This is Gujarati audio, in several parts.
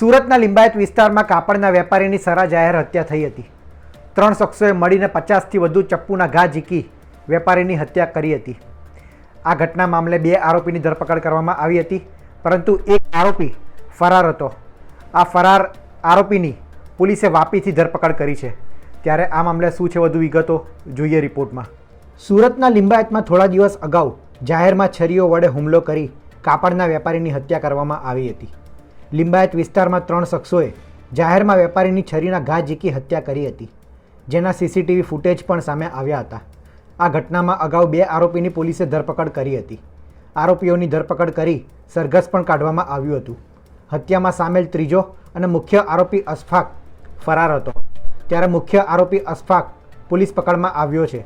સુરતના લિંબાયત વિસ્તારમાં કાપડના વેપારીની સરા જાહેર હત્યા થઈ હતી. ત્રણ શખ્સોએ મળીને પચાસથી વધુ ચપ્પુના ઘા ઝીકી વેપારીની હત્યા કરી હતી. આ ઘટના મામલે બે આરોપીની ધરપકડ કરવામાં આવી હતી, પરંતુ એક આરોપી ફરાર હતો. આ ફરાર આરોપીની પોલીસે વાપીથી ધરપકડ કરી છે. ત્યારે આ મામલે શું છે વધુ વિગતો જોઈએ રિપોર્ટમાં. સુરતના લિંબાયતમાં થોડા દિવસ અગાઉ જાહેરમાં છરીઓ વડે હુમલો કરી કાપડના વેપારીની હત્યા કરવામાં આવી હતી. લિંબાયત વિસ્તારમાં ત્રણ શખ્સોએ જાહેરમાં વેપારીની છરીના ઘા ઝીકી હત્યા કરી હતી, જેના સીસીટીવી ફૂટેજ પણ સામે આવ્યા હતા. આ ઘટનામાં અગાઉ બે આરોપીની પોલીસે ધરપકડ કરી હતી. આરોપીઓની ધરપકડ કરી સરઘસ પણ કાઢવામાં આવ્યું હતું. હત્યામાં સામેલ ત્રીજો અને મુખ્ય આરોપી અશફાક ફરાર હતો. ત્યારે મુખ્ય આરોપી અશફાક પોલીસ પકડમાં આવ્યો છે.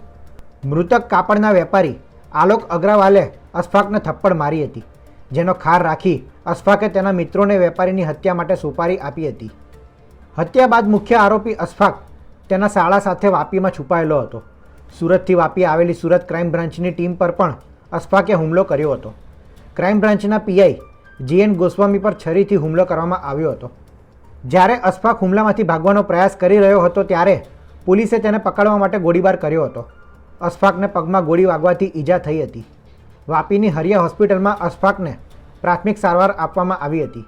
મૃતક કાપડના વેપારી આલોક અગ્રવાલે અશફાકને થપ્પડ મારી હતી. જેનો ખાર રાખી અશફાકે તેના મિત્રોને વેપારીની હત્યા માટે સુપારી આપી હતી. હત્યા બાદ મુખ્ય આરોપી અશફાક તેના શાળા સાથે વાપીમાં છુપાયેલો હતો. સુરતથી વાપી આવેલી સુરત ક્રાઇમ બ્રાન્ચની ટીમ પર પણ અશફાકે હુમલો કર્યો હતો. ક્રાઇમ બ્રાન્ચના પીઆઈ જીએન ગોસ્વામી પર છરીથી હુમલો કરવામાં આવ્યો હતો. જ્યારે અશફાક હુમલામાંથી ભાગવાનો પ્રયાસ કરી રહ્યો હતો ત્યારે પોલીસે તેને પકડવા માટે ગોળીબાર કર્યો હતો. અશફાકને પગમાં ગોળી વાગવાથી ઈજા થઈ હતી. વાપીની હરિયા હોસ્પિટલમાં અશફાકને પ્રાથમિક સારવાર આપવામાં આવી હતી.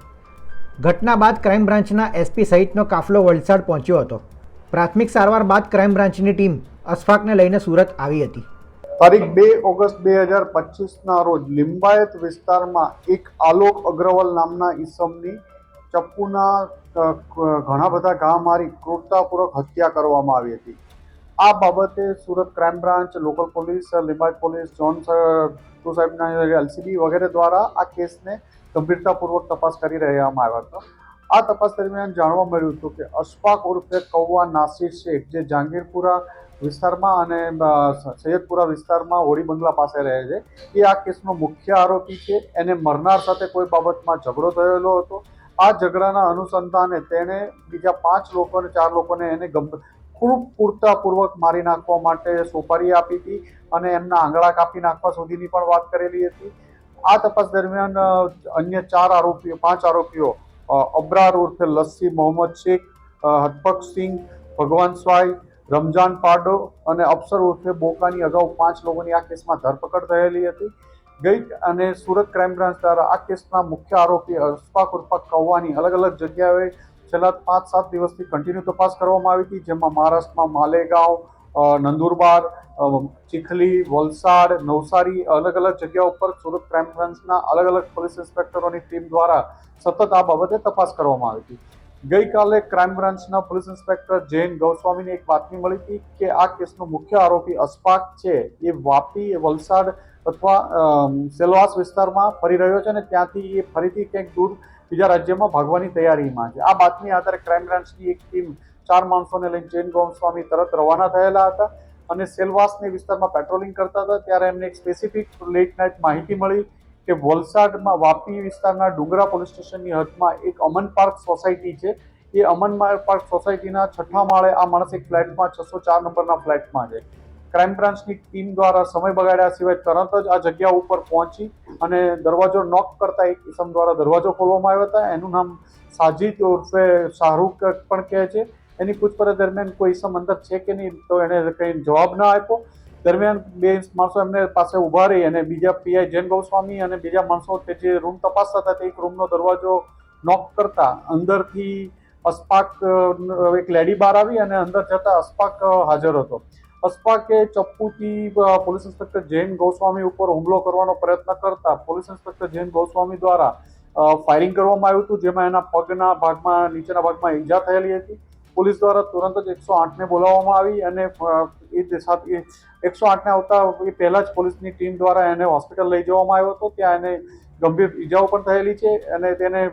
ઘટના બાદ ક્રાઇમ બ્રાન્ચના એસપી સહિતનો કાફલો વલસાડ પહોંચ્યો હતો. પ્રાથમિક સારવાર બાદ ક્રાઇમ બ્રાન્ચની ટીમ અશફાકને લઈને સુરત આવી હતી. તારીખ બે ઓગસ્ટ બે હજાર પચીસના રોજ લિંબાયત વિસ્તારમાં એક આલોક અગ્રવાલ નામના ઈસમની ચપ્પુના ઘણા બધા ઘા મારી ક્રૂરતાપૂર્વક હત્યા કરવામાં આવી હતી. આ બાબતે Surat crime branch, local police, Limbayat police, zone two સાહેબના એલસીબી વગેરે દ્વારા આ કેસને ગંભીરતાપૂર્વક તપાસ કરી રહેવામાં આવ્યો હતો. આ તપાસ દરમિયાન જાણવા મળ્યું હતું કે અશફાક ઉર્ફે કૌવા નાસિર શેખ, જે જહાંગીરપુરા વિસ્તારમાં અને સૈયદપુરા વિસ્તારમાં હોળી બંગલા પાસે રહે છે, એ આ કેસનો મુખ્ય આરોપી છે. એને મરનાર સાથે કોઈ બાબતમાં ઝઘડો થયેલો હતો. આ ઝઘડાના અનુસંધાને તેણે બીજા પાંચ લોકોને ચાર લોકોને એને ખૂબ પૂરતાપૂર્વક મારી નાખવા માટે સોપારી આપી હતી અને એમના આંગળા કાપી નાખવા સુધીની પણ વાત કરેલી હતી. આ તપાસ દરમિયાન અન્ય ચાર આરોપીઓ પાંચ આરોપીઓ અબ્રાર ઉર્ફે લસ્સી મોહમ્મદ શેખ અ, હરપક સિંહ ભગવાન સ્વાઈ રમજાન પાડો અને અફસર ઉર્ફે બોકાની અગાઉ પાંચ લોકોની આ કેસમાં ધરપકડ થયેલી હતી. ગઈ અને સુરત ક્રાઇમ બ્રાન્ચ દ્વારા આ કેસના મુખ્ય આરોપી અશફાક ઉર્ફા કૌવાની અલગ અલગ જગ્યાએ છેલ્લા પાંચ, સાત દિવસથી કન્ટિન્યુ તપાસ કરવામાં આવી હતી, જેમાં મહારાષ્ટ્રમાં માલેગાંવ નંદુરબાર ચીખલી, વલસાડ, નવસારી અલગ અલગ જગ્યા ઉપર સુરત ક્રાઇમ બ્રાન્ચના અલગ અલગ પોલીસ ઇન્સ્પેક્ટરોની ટીમ દ્વારા સતત આ બાબતે તપાસ કરવામાં આવી હતી. ગઈકાલે ક્રાઇમ બ્રાન્ચના પોલીસ ઇન્સ્પેક્ટર જૈન ગૌસ્વામીને એક બાતમી મળી હતી કે આ કેસનો મુખ્ય આરોપી અસ્પાક છે. એ વાપી, વલસાડ અથવા સેલવાસ વિસ્તારમાં ફરી રહ્યો છે અને ત્યાંથી એ ફરીથી ક્યાંક દૂર બીજા રાજ્યમાં ભાગવાની તૈયારીમાં છે. આ બાતમી આધારે ક્રાઇમ બ્રાન્ચની એક ટીમ ચાર માણસોને લઈને જૈન ગોમસ્વામી તરત રવાના થયેલા હતા અને સેલવાસની વિસ્તારમાં પેટ્રોલિંગ કરતા હતા. ત્યારે એમને એક સ્પેસિફિક લેટ નાઇટ માહિતી મળી કે વલસાડમાં વાપી વિસ્તારના ડુંગરા પોલીસ સ્ટેશનની હદમાં એક અમન પાર્ક સોસાયટી છે. એ અમન પાર્ક સોસાયટીના છઠ્ઠા માળે આ માણસ એક ફ્લેટમાં છસો ચાર નંબરના ફ્લેટમાં છે. ક્રાઇમ બ્રાન્ચની ટીમ દ્વારા સમય બગાડ્યા સિવાય તરત જ આ જગ્યા ઉપર પહોંચી અને દરવાજો નોક કરતા એક ઇસમ દ્વારા દરવાજો ખોલવામાં આવ્યો હતા. એનું નામ સાજિદ ઉર્ફે શાહરૂખ પણ કહે છે. એની પૂછપરછ દરમિયાન કોઈ ઇસમ અંદર છે કે નહીં તો એણે કંઈ જવાબ ના આપ્યો. દરમિયાન બે માણસો એમને પાસે ઊભા રહી અને બીજા પીઆઈ જૈન ગૌસ્વામી અને બીજા માણસો તે જે રૂમ તપાસતા હતા તે એક રૂમનો દરવાજો નોક કરતા અંદરથી અસ્પાક એક લેડી બહાર આવી અને અંદર જતા અસ્પાક હાજર હતો. અસ્પાકે ચપ્પુથી પોલીસ ઇન્સ્પેક્ટર જૈન ગોસ્વામી ઉપર હુમલો કરવાનો પ્રયત્ન કરતા પોલીસ ઇન્સ્પેક્ટર જૈન ગોસ્વામી દ્વારા ફાયરિંગ કરવામાં આવ્યું હતું, જેમાં એના પગના ભાગમાં, નીચેના ભાગમાં ઈજા થયેલી હતી. પોલીસ દ્વારા તુરંત જ એકસો આઠને બોલાવવામાં આવી અને એ સાથે એકસો આઠને આવતા એ પહેલાં જ પોલીસની ટીમ દ્વારા એને હોસ્પિટલ લઈ જવામાં આવ્યો હતો. ત્યાં એને ગંભીર ઈજાઓ પણ થયેલી છે અને તેને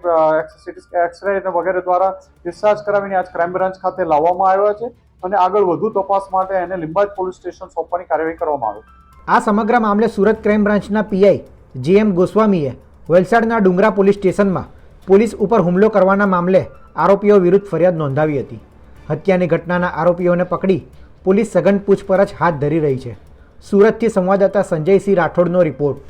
એક્સરે વગેરે દ્વારા ડિસ્ચાર્જ કરાવીને આજ ક્રાઇમ બ્રાન્ચ ખાતે લાવવામાં આવ્યો છે. અને આગળ વધુ તપાસ માટે એને લિંબાયત પોલીસ સ્ટેશન સોંપવાની કાર્યવાહી કરવામાં આવી. આ સમગ્ર મામલે સુરત ક્રાઇમ બ્રાન્ચના પીઆઈ જીએમ ગોસ્વામીએ વલસાડના ડુંગરા પોલીસ સ્ટેશનમાં પોલીસ ઉપર હુમલો કરવાના મામલે આરોપીઓ વિરુદ્ધ ફરિયાદ નોંધાવી હતી. હત્યાની ઘટનાના આરોપીઓને પકડી પોલીસ સઘન પૂછપરછ હાથ ધરી રહી છે. સુરતથી સંવાદદાતા સંજયસિંહ રાઠોડનો રિપોર્ટ.